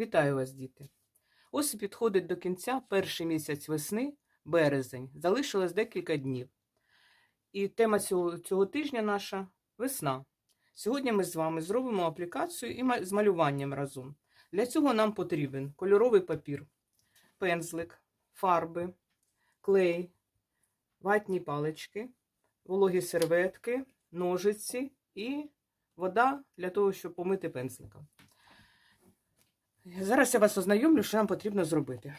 Вітаю вас, діти! Ось і підходить до кінця перший місяць весни, березень. Залишилось декілька днів. І тема цього, цього тижня наша весна. Сьогодні ми з вами зробимо аплікацію і з малюванням разом. Для цього нам потрібен кольоровий папір, пензлик, фарби, клей, ватні палички, вологі серветки, ножиці і вода для того, щоб помити пензлика. Зараз я вас ознайомлю, що нам потрібно зробити.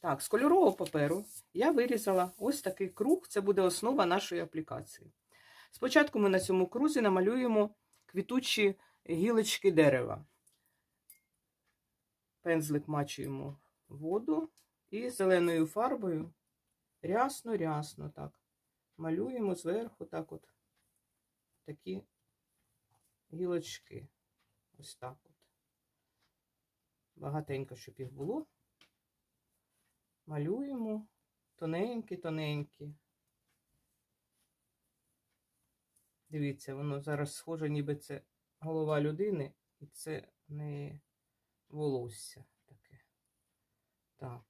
Так, з кольорового паперу я вирізала ось такий круг, це буде основа нашої аплікації. Спочатку ми на цьому крузі намалюємо квітучі гілочки дерева. Пензлик мачуємо воду і зеленою фарбою рясно-рясно так. Малюємо зверху так от такі гілочки. Ось так от. Багатенько, щоб їх було. Малюємо тоненькі-тоненькі. Дивіться, воно зараз схоже, ніби це голова людини, і це не волосся таке. Так.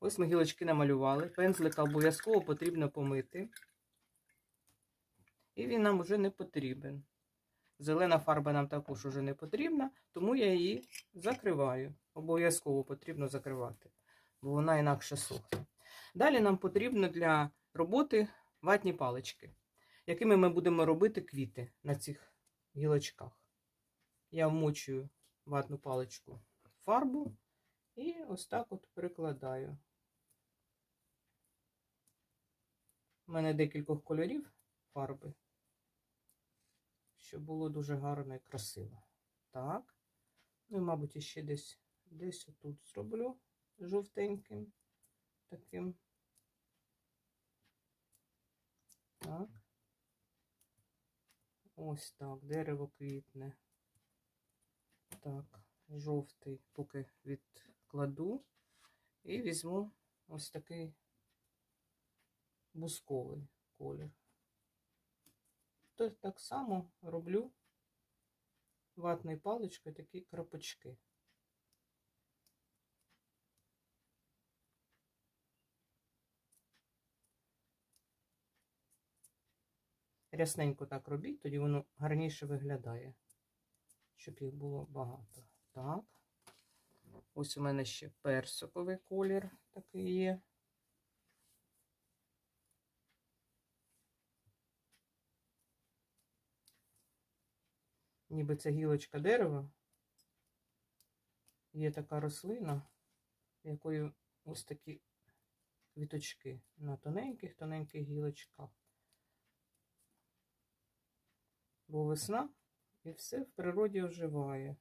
Ось ми гілочки намалювали. Пензлика обов'язково потрібно помити. І він нам вже не потрібен. Зелена фарба нам також уже не потрібна, тому я її закриваю. Обов'язково потрібно закривати, бо вона інакше сохне. Далі нам потрібно для роботи ватні палички, якими ми будемо робити квіти на цих гілочках. Я вмочую ватну паличку фарбу і ось так от прикладаю. У мене декількох кольорів фарби щоб було дуже гарно і красиво. Так. Ну і, мабуть, ще десь десь отут зроблю жовтеньким таким. Так. Ось так, дерево квітне. Так, жовтий поки відкладу. І візьму ось такий бусковий колір то так само роблю ватною паличкою такі крапочки. Рясненько так робіть, тоді воно гарніше виглядає, щоб їх було багато. Так. Ось у мене ще персиковий колір такий є. Ніби це гілочка дерева. Є така рослина, якою ось такі квіточки на тоненьких-тоненьких гілочках. Бо весна і все в природі оживає.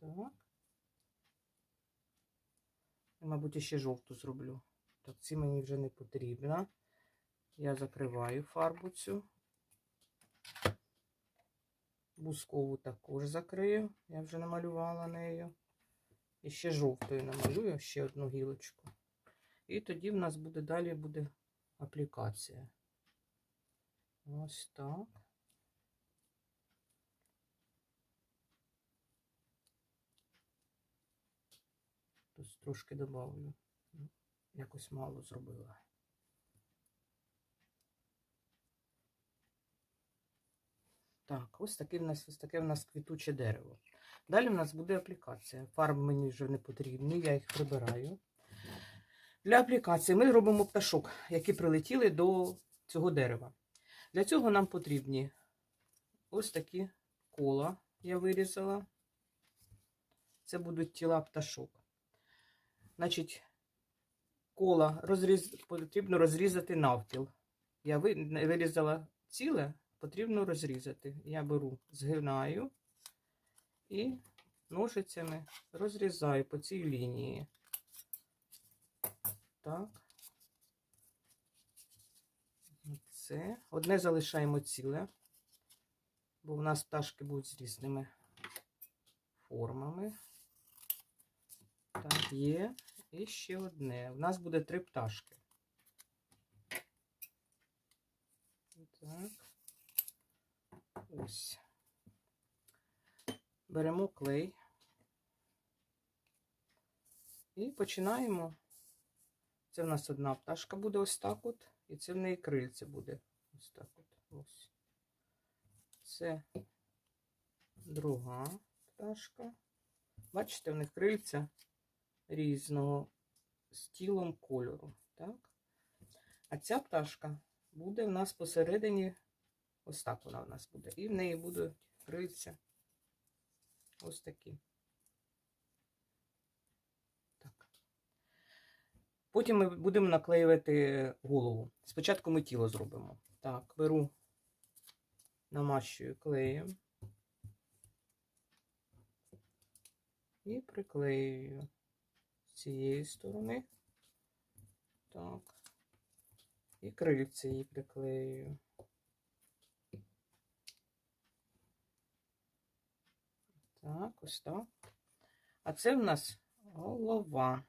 Так. І, мабуть, ще жовту зроблю. Так, ці мені вже не потрібно. Я закриваю фарбу цю. Бускову також закрию, я вже намалювала нею. І ще жовтою намалюю ще одну гілочку. І тоді в нас буде далі буде аплікація. Ось так. Тут трошки добавлю якось мало зробила. Так, ось таке в нас ось таке в нас квітуче дерево. Далі в нас буде аплікація. Фарби мені вже не потрібні, я їх прибираю. Для аплікації ми робимо пташок, які прилетіли до цього дерева. Для цього нам потрібні ось такі кола я вирізала. Це будуть тіла пташок. Значить, кола розріз... потрібно розрізати навпіл. Я вирізала ціле, потрібно розрізати. Я беру, згинаю і ножицями розрізаю по цій лінії. Так. Це. Одне залишаємо ціле, бо в нас пташки будуть з різними формами. Так, є. І ще одне. У нас буде три пташки. Так. Ось. Беремо клей. І починаємо. Це в нас одна пташка буде ось так от. І це в неї крильце буде ось так от. Ось. Це друга пташка. Бачите, в них крильця різного з тілом кольору. Так? А ця пташка буде в нас посередині, ось так вона в нас буде. І в неї будуть крильця ось такі. Так. Потім ми будемо наклеювати голову. Спочатку ми тіло зробимо. Так, беру, намащую клеєм. І приклеюю з цієї сторони. Так. І крильце її приклеюю. Так, ось так. А це в нас голова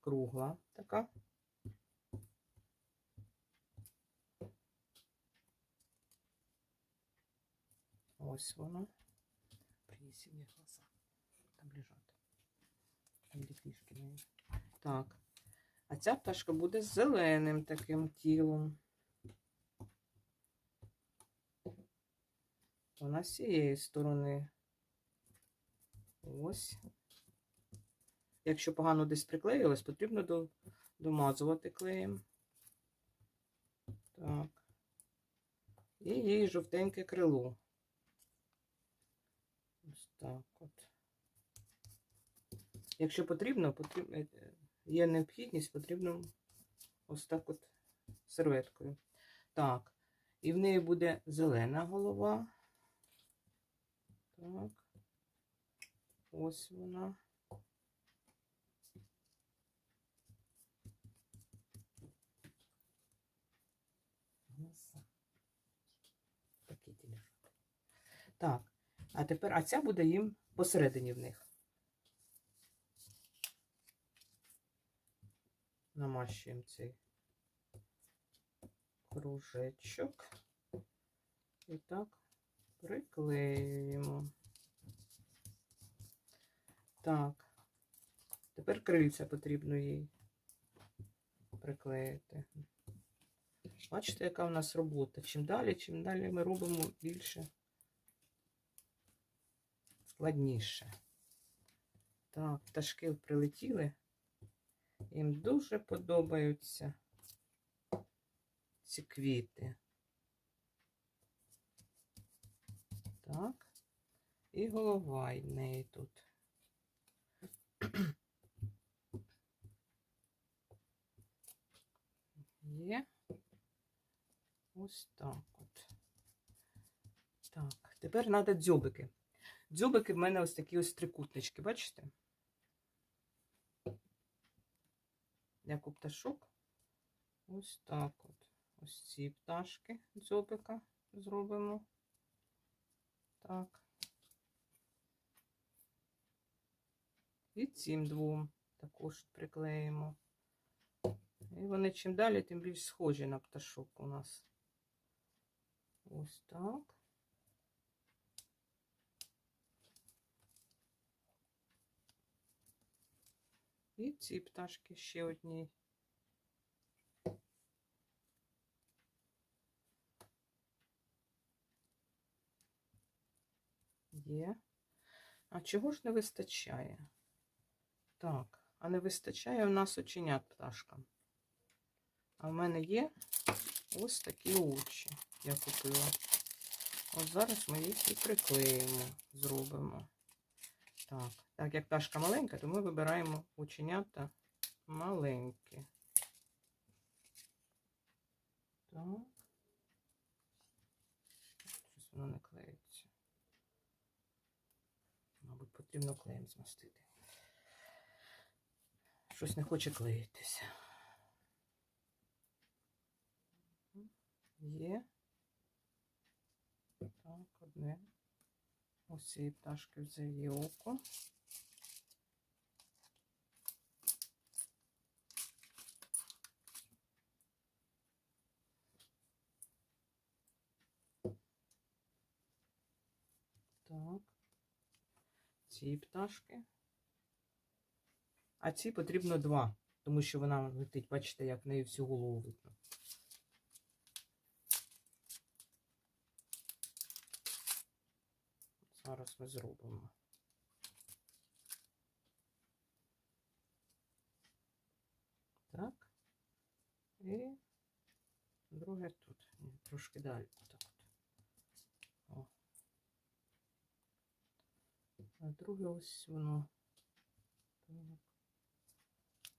кругла така. Ось воно. Принеси мне глаза. Книжки. Так. А ця пташка буде з зеленим таким тілом. Вона з цієї сторони. Ось. Якщо погано десь приклеїлось, потрібно до, домазувати клеєм. Так. І їй жовтеньке крило. Ось так от. Якщо потрібно, потрібно є необхідність, потрібно ось так от серветкою. Так, і в неї буде зелена голова. Так. Ось вона. Так, а тепер, а ця буде їм посередині в них. Намащуємо цей кружечок. І так приклеюємо. Так, тепер крильця потрібно їй приклеїти. Бачите, яка в нас робота? Чим далі, чим далі ми робимо більше складніше. Так, пташки прилетіли. Їм дуже подобаються ці квіти. Так, і голова в неї тут. Є. Ось так от. Так, тепер треба дзьобики. Дзьобики в мене ось такі ось трикутнички, бачите? Як у пташок. Ось так от. Ось ці пташки дзьобика зробимо. Так. І цим двом також приклеїмо. І вони чим далі, тим більш схожі на пташок у нас. Ось так. І ці пташки ще одні. Є. А чого ж не вистачає? Так, а не вистачає в нас оченят пташкам. А в мене є ось такі очі. Я купила. От зараз ми їх і приклеїмо, зробимо. Так, так як пташка маленька, то ми вибираємо оченята маленькі. Так. Щось воно не клеїться. Мабуть, потрібно клеєм змастити. Щось не хоче клеїтися. Є. Так, одне. Ось цієї пташки взяв її око. Так, ці пташки. А ці потрібно два, тому що вона летить, бачите, як в неї всю голову видно. Зараз ми зробимо. Так. І друге тут. Трошки далі. Так от. О. А друге ось воно. Так.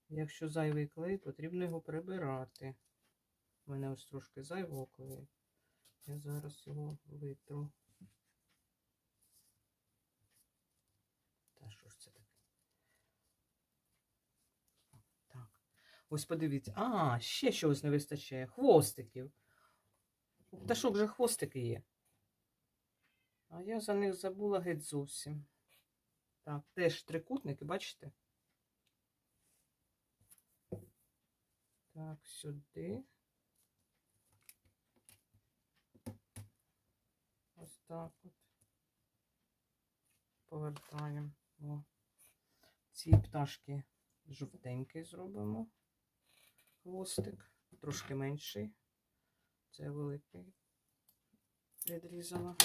Якщо зайвий клей, потрібно його прибирати. У мене ось трошки зайвого клею. Я зараз його витру. Що ж це таке? Так. Ось подивіться. А, ще чогось не вистачає. Хвостиків. У пташок же хвостики є. А я за них забула геть зовсім. Так, теж трикутники, бачите? Так, сюди. Ось так от. Повертаємо. О. Ці пташки жовтенький зробимо. Хвостик. Трошки менший. Це великий. Відрізала.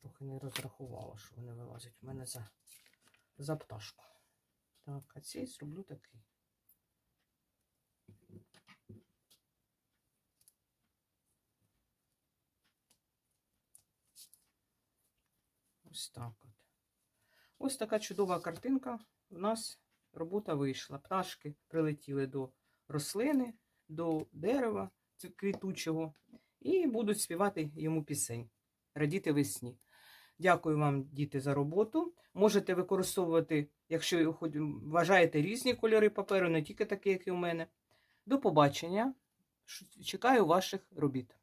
Трохи не розрахувала, що вони вилазять в мене за, за пташку. Так, а цей зроблю такий. Ось так от. Ось така чудова картинка. У нас робота вийшла. Пташки прилетіли до рослини, до дерева квітучого і будуть співати йому пісень, радіти весні. Дякую вам, діти, за роботу. Можете використовувати, якщо вважаєте різні кольори паперу, не тільки такі, як і у мене. До побачення. Чекаю ваших робіт.